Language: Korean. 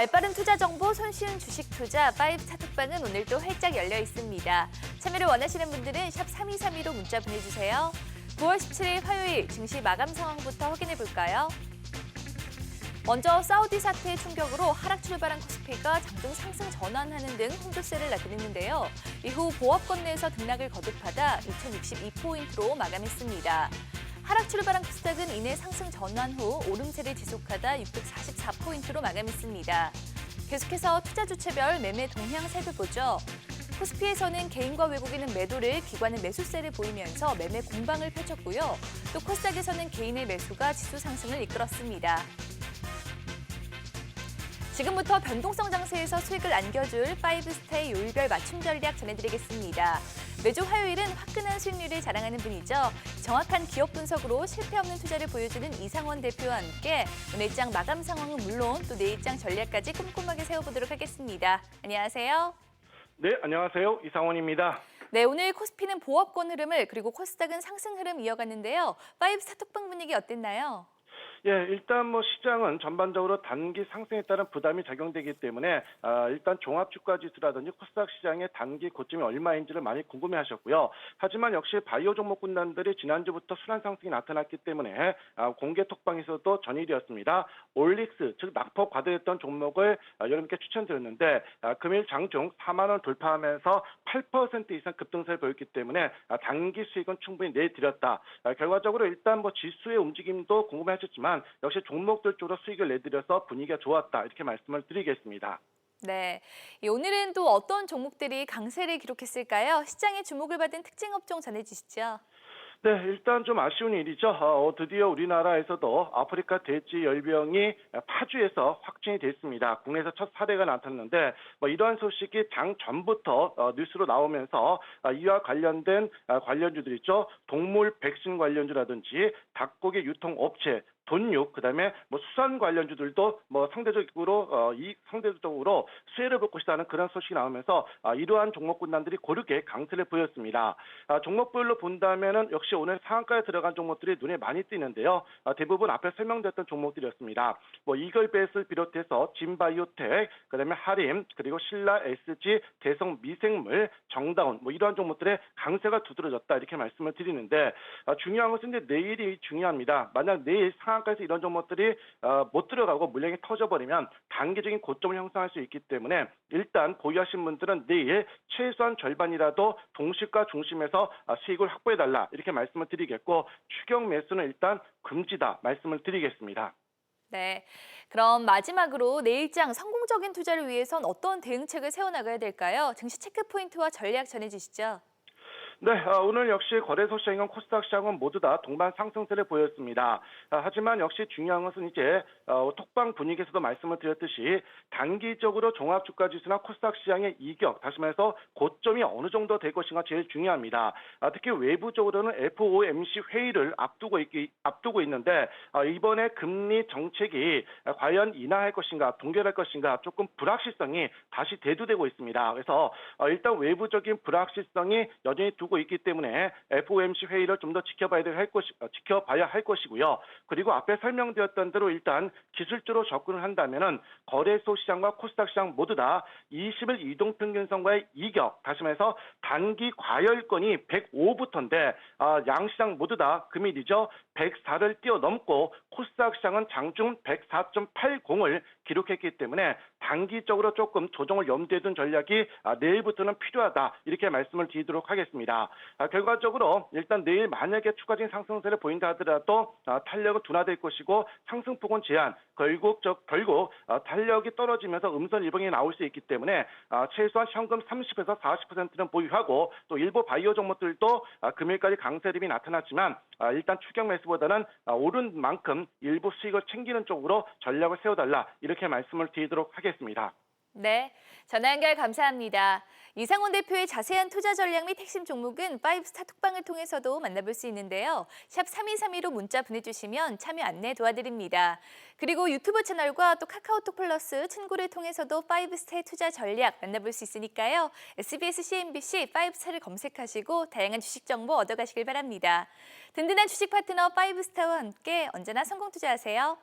발빠른 투자 정보 손쉬운 주식 투자 파이브 차톡방은 오늘도 활짝 열려 있습니다. 참여를 원하시는 분들은 샵 3232로 문자 보내주세요. 9월 17일 화요일 증시 마감 상황부터 확인해 볼까요? 먼저 사우디 사태의 충격으로 하락 출발한 코스피가 장중 상승 전환하는 등 홍조세를 나타냈는데요. 이후 보합권 내에서 등락을 거듭하다 2062포인트로 마감했습니다. 하락 출발한 코스닥은 이내 상승 전환 후 오름세를 지속하다 644포인트로 마감했습니다. 계속해서 투자 주체별 매매 동향 살펴보죠. 코스피에서는 개인과 외국인은 매도를, 기관은 매수세를 보이면서 매매 공방을 펼쳤고요. 또 코스닥에서는 개인의 매수가 지수 상승을 이끌었습니다. 지금부터 변동성 장세에서 수익을 안겨줄 파이브스테이 요일별 맞춤 전략 전해드리겠습니다. 매주 화요일은 화끈한 수익률을 자랑하는 분이죠. 정확한 기업 분석으로 실패 없는 투자를 보여주는 이상원 대표와 함께 오늘장 마감 상황은 물론 또 내일장 전략까지 꼼꼼하게 세워보도록 하겠습니다. 안녕하세요. 네, 안녕하세요. 이상원입니다. 네, 오늘 코스피는 보합권 흐름을 그리고 코스닥은 상승 흐름 이어갔는데요. 파이브 사톡방 분위기 어땠나요? 예, 일단 뭐 시장은 전반적으로 단기 상승에 따른 부담이 작용되기 때문에 아, 일단 종합 주가 지수라든지 코스닥 시장의 단기 고점이 얼마인지를 많이 궁금해 하셨고요. 하지만 역시 바이오 종목 군단들이 지난주부터 순환 상승이 나타났기 때문에 아, 공개 톡방에서도 전일이었습니다. 올릭스 즉 낙폭 과대했던 종목을 아, 여러분께 추천드렸는데 아, 금일 장중 4만 원 돌파하면서 8% 이상 급등세를 보였기 때문에 아, 단기 수익은 충분히 내드렸다. 아, 결과적으로 일단 뭐 지수의 움직임도 궁금해 하셨지만 역시 종목들 쪽으로 수익을 내드려서 분위기가 좋았다 이렇게 말씀을 드리겠습니다. 네, 이 오늘은 또 어떤 종목들이 강세를 기록했을까요? 시장의 주목을 받은 특징 업종 전해주시죠. 네, 일단 좀 아쉬운 일이죠. 어, 드디어 우리나라에서도 아프리카 돼지 열병이 파주에서 확진이 됐습니다. 국내에서 첫 사례가 나타났는데 뭐 이러한 소식이 장 전부터 어, 뉴스로 나오면서 아, 이와 관련된 아, 관련주들 있죠. 동물 백신 관련주라든지 닭고기 유통 업체 돈육 그다음에 뭐 수산 관련주들도 뭐 상대적으로 어, 이 상대적으로 수혜를 볼 것이라는 그런 소식이 나오면서 아, 이러한 종목 군단들이 고르게 강세를 보였습니다. 아, 종목별로 본다면은 역시 오늘 상한가에 들어간 종목들이 눈에 많이 띄는데요. 아, 대부분 앞에 설명드렸던 종목들이었습니다. 뭐 이글베스를 비롯해서 진바이오텍, 그다음에 하림, 그리고 신라 SG, 대성 미생물, 정다운 뭐 이러한 종목들의 강세가 두드러졌다 이렇게 말씀을 드리는데 아, 중요한 것은 이제 내일이 중요합니다. 만약 내일 상한 가에서 이런 종목들이 어, 못 들어가고 물량이 터져버리면 단기적인 고점을 형성할 수 있기 때문에 일단 보유하신 분들은 내일 최소한 절반이라도 동시가 중심에서 아, 수익을 확보해달라 이렇게 말씀을 드리겠고 추경 매수는 일단 금지다 말씀을 드리겠습니다. 네, 그럼 마지막으로 내일장 성공적인 투자를 위해선 어떤 대응책을 세워나가야 될까요? 증시 체크 포인트와 전략 전해주시죠. 네, 아, 오늘 역시 거래소 시장과 코스닥 시장은 모두 다 동반 상승세를 보였습니다. 아, 하지만 역시 중요한 것은 이제 어, 톡방 분위기에서도 말씀을 드렸듯이 단기적으로 종합주가지수나 코스닥 시장의 이격, 다시 말해서 고점이 어느 정도 될 것인가 제일 중요합니다. 아, 특히 외부적으로는 FOMC 회의를 앞두고 있기 앞두고 있는데 아, 이번에 금리 정책이 과연 인하할 것인가, 동결할 것인가 조금 불확실성이 다시 대두되고 있습니다. 그래서 어, 일단 외부적인 불확실성이 여전히 두고 있기 때문에 FOMC 회의를 좀 더 지켜봐야 될 것이 어, 지켜봐야 할 것이고요. 그리고 앞에 설명드렸던 대로 일단 기술적으로 접근을 한다면은 거래소 시장과 코스닥 시장 모두 다 20일 이동 평균선과의 이격, 다시 말해서 단기 과열권이 105부터인데 아, 양 시장 모두 다 금일이죠. 104를 뛰어넘고 코스닥 시장은 장중 104.80을 기록했기 때문에 단기적으로 조금 조정을 염두에 둔 전략이 아, 내일부터는 필요하다 이렇게 말씀을 드리도록 하겠습니다. 아, 결과적으로 일단 내일 만약에 추가적인 상승세를 보인다 하더라도 아, 탄력은 둔화될 것이고 상승폭은 제한 결국 저 결국 아, 탄력이 떨어지면서 음선 일봉이 나올 수 있기 때문에 아, 최소한 현금 30에서 40%는 보유하고 또 일부 바이오 종목들도 아, 금일까지 강세림이 나타났지만 아, 일단 추격 매수보다는 아, 오른 만큼 일부 수익을 챙기는 쪽으로 전략을 세워달라 이렇게 말씀을 드리도록 하겠습니다. 네, 전화 연결 감사합니다. 이상훈 대표의 자세한 투자 전략 및 핵심 종목은 파이브스타 톡방을 통해서도 만나볼 수 있는데요. 샵 3232로 문자 보내주시면 참여 안내 도와드립니다. 그리고 유튜브 채널과 또 카카오톡 플러스 친구를 통해서도 파이브스타의 투자 전략 만나볼 수 있으니까요. SBS CNBC 파이브스타를 검색하시고 다양한 주식 정보 얻어가시길 바랍니다. 든든한 주식 파트너 파이브스타와 함께 언제나 성공 투자하세요.